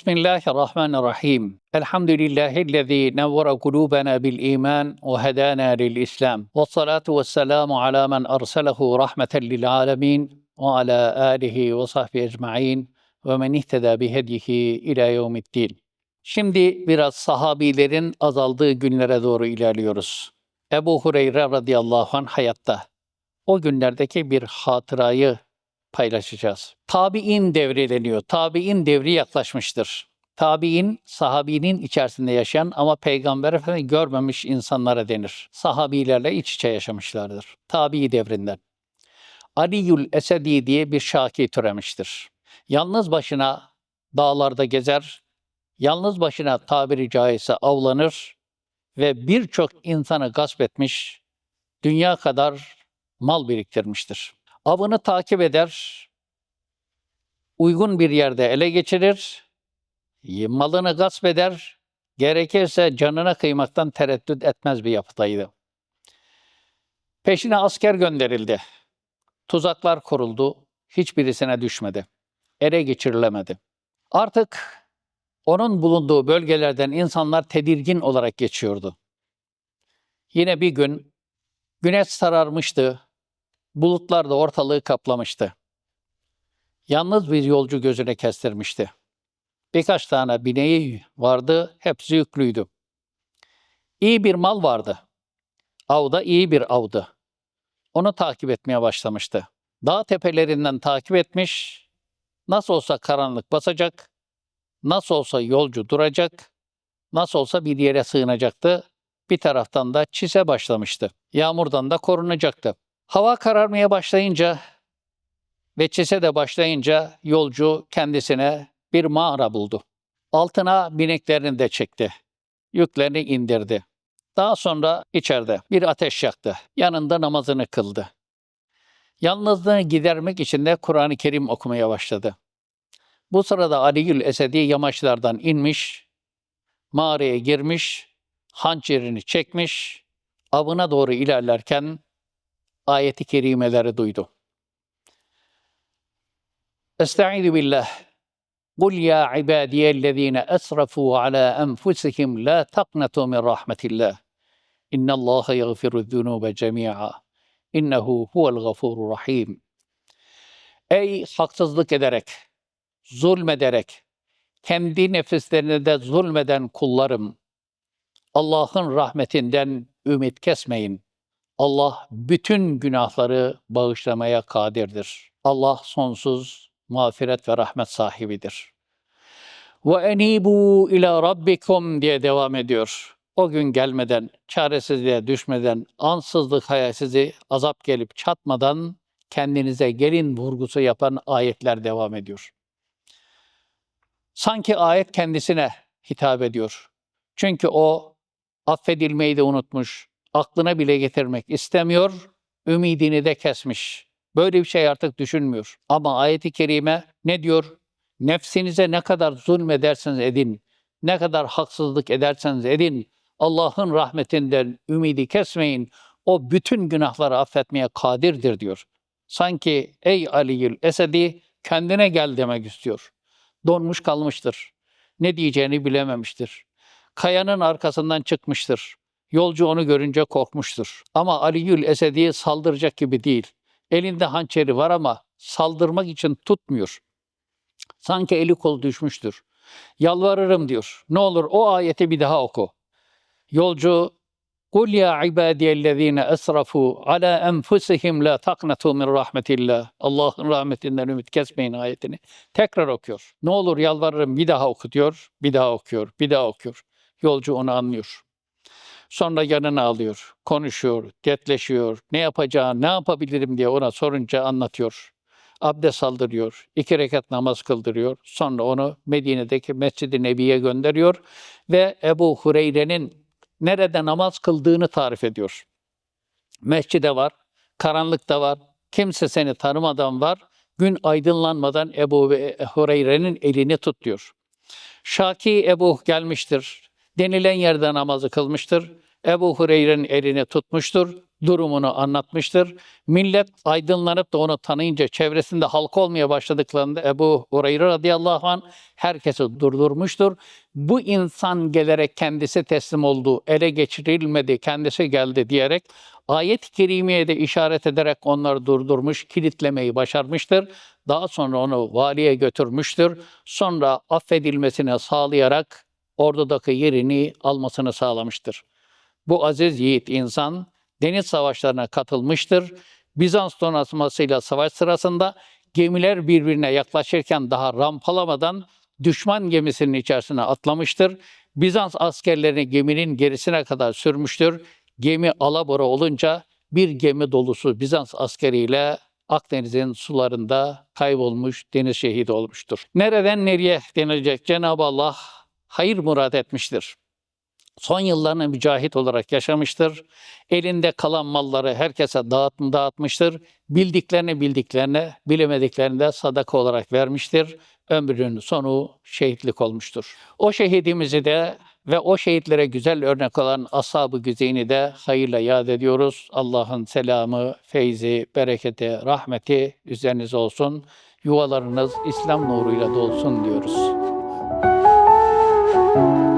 Bismillahirrahmanirrahim. Elhamdülillahillezî nevvere kulûbena bil iman ve hedâna lil islam. Ve salatu ve selamu ala men arsalehu rahmeten lil alemin ve ala alihi ve sahbihi ecma'in ve men ihteda bi hedihi ila yevmiddin. Şimdi biraz sahabilerin azaldığı günlere doğru ilerliyoruz. Ebu Hureyre radıyallahu anh hayatta. O günlerdeki bir hatırayı paylaşacağız. Tabi'in devri deniyor. Tabi'in devri yaklaşmıştır. Tabi'in sahabinin içerisinde yaşayan ama Peygamber Efendimiz görmemiş insanlara denir. Sahabilerle iç içe yaşamışlardır. Tabi devrinden. Aliyül Esedi diye bir şaki türemiştir. Yalnız başına dağlarda gezer, yalnız başına tabiri caizse avlanır ve birçok insanı gasp etmiş, dünya kadar mal biriktirmiştir. Avını takip eder, uygun bir yerde ele geçirir, malını gasp eder, gerekirse canına kıymaktan tereddüt etmez bir yapıdaydı. Peşine asker gönderildi. Tuzaklar kuruldu, hiçbirisine düşmedi. Ele geçirilemedi. Artık onun bulunduğu bölgelerden insanlar tedirgin olarak geçiyordu. Yine bir gün güneş sararmıştı, bulutlar da ortalığı kaplamıştı. Yalnız bir yolcu gözüne kestirmişti. Birkaç tane bineği vardı, hepsi yüklüydü. İyi bir mal vardı. Avda iyi bir avdı. Onu takip etmeye başlamıştı. Dağ tepelerinden takip etmiş, nasıl olsa karanlık basacak, nasıl olsa yolcu duracak, nasıl olsa bir yere sığınacaktı. Bir taraftan da çise başlamıştı. Yağmurdan da korunacaktı. Hava kararmaya başlayınca ve çise de başlayınca yolcu kendisine bir mağara buldu. Altına bineklerini de çekti. Yüklerini indirdi. Daha sonra içeride bir ateş yaktı. Yanında namazını kıldı. Yalnızlığını gidermek için de Kur'an-ı Kerim okumaya başladı. Bu sırada Aliül Esedi yamaçlardan inmiş, mağaraya girmiş, hançerini çekmiş, avına doğru ilerlerken ayeti kerimeleri duydu. Estaizu billah. قل يا عبادي الذين أسرفوا على أنفسهم لا تقنطوا من رحمة الله إن الله يغفر الذنوب جميعا إنه هو الغفور الرحيم Ey haksızlık ederek, zulmederek, kendi nefislerine de zulmeden kullarım, Allah'ın rahmetinden ümit kesmeyin. Allah bütün günahları bağışlamaya kadirdir. Allah sonsuz mağfiret ve rahmet sahibidir. Ve enibu ila rabbikum diye devam ediyor. O gün gelmeden, çaresizliğe düşmeden, ansızlık hayalsizi azap gelip çatmadan kendinize gelin vurgusu yapan ayetler devam ediyor. Sanki ayet kendisine hitap ediyor. Çünkü o affedilmeyi de unutmuş, aklına bile getirmek istemiyor, ümidini de kesmiş. Böyle bir şey artık düşünmüyor. Ama ayeti kerime ne diyor? Nefsinize ne kadar zulmederseniz edin, ne kadar haksızlık ederseniz edin, Allah'ın rahmetinden ümidi kesmeyin. O bütün günahları affetmeye kadirdir diyor. Sanki ey Ali'ül Esedi kendine gel demek istiyor. Donmuş kalmıştır. Ne diyeceğini bilememiştir. Kayanın arkasından çıkmıştır. Yolcu onu görünce korkmuştur. Ama Aliül Esedi saldıracak gibi değil. Elinde hançeri var ama saldırmak için tutmuyor. Sanki eli kol düşmüştür. Yalvarırım diyor. Ne olur o ayeti bir daha oku. Yolcu Kul ya ibadiyellezine esrafu ala enfusihim la taqnatu min rahmetillah. Allah'ın rahmetinden ümit kesmeyin ayetini. Tekrar okuyor. Ne olur yalvarırım bir daha oku diyor. Bir daha okuyor. Bir daha okuyor. Yolcu onu anlıyor. Sonra yanına alıyor, konuşuyor, dertleşiyor, ne yapacağını, ne yapabilirim diye ona sorunca anlatıyor. Abdest aldırıyor, iki rekat namaz kıldırıyor. Sonra onu Medine'deki Mescid-i Nebi'ye gönderiyor ve Ebu Hureyre'nin nerede namaz kıldığını tarif ediyor. Mescide var, karanlıkta var, kimse seni tanımadan var, gün aydınlanmadan Ebu Hureyre'nin elini tut diyor. Şaki Ebu gelmiştir, denilen yerde namazı kılmıştır. Ebu Hureyre'nin elini tutmuştur. durumunu anlatmıştır. Millet aydınlanıp da onu tanıyınca çevresinde halk olmaya başladıklarında Ebu Hureyre radıyallahu anh herkesi durdurmuştur. Bu insan gelerek kendisi teslim oldu, ele geçirilmedi, kendisi geldi diyerek ayet-i kerimeye de işaret ederek onları durdurmuş, kilitlemeyi başarmıştır. Daha sonra onu valiye götürmüştür. Sonra affedilmesini sağlayarak ordudaki yerini almasını sağlamıştır. Bu aziz yiğit insan deniz savaşlarına katılmıştır. Bizans donatmasıyla savaş sırasında gemiler birbirine yaklaşırken daha rampalamadan düşman gemisinin içerisine atlamıştır. Bizans askerlerini geminin gerisine kadar sürmüştür. Gemi alabora olunca bir gemi dolusu Bizans askeriyle Akdeniz'in sularında kaybolmuş, deniz şehidi olmuştur. Nereden nereye denilecek Cenab-ı Allah hayır murad etmiştir. Son yıllarını mücahit olarak yaşamıştır. Elinde kalan malları herkese dağıt, dağıtmıştır. Bildiklerini bildiklerine, bilemediklerini de sadaka olarak vermiştir. Ömrünün sonu şehitlik olmuştur. O şehidimizi de ve o şehitlere güzel örnek olan ashab-ı güzeyni de hayırla yad ediyoruz. Allah'ın selamı, feyzi, bereketi, rahmeti üzerinize olsun. Yuvalarınız İslam nuruyla dolsun diyoruz. you.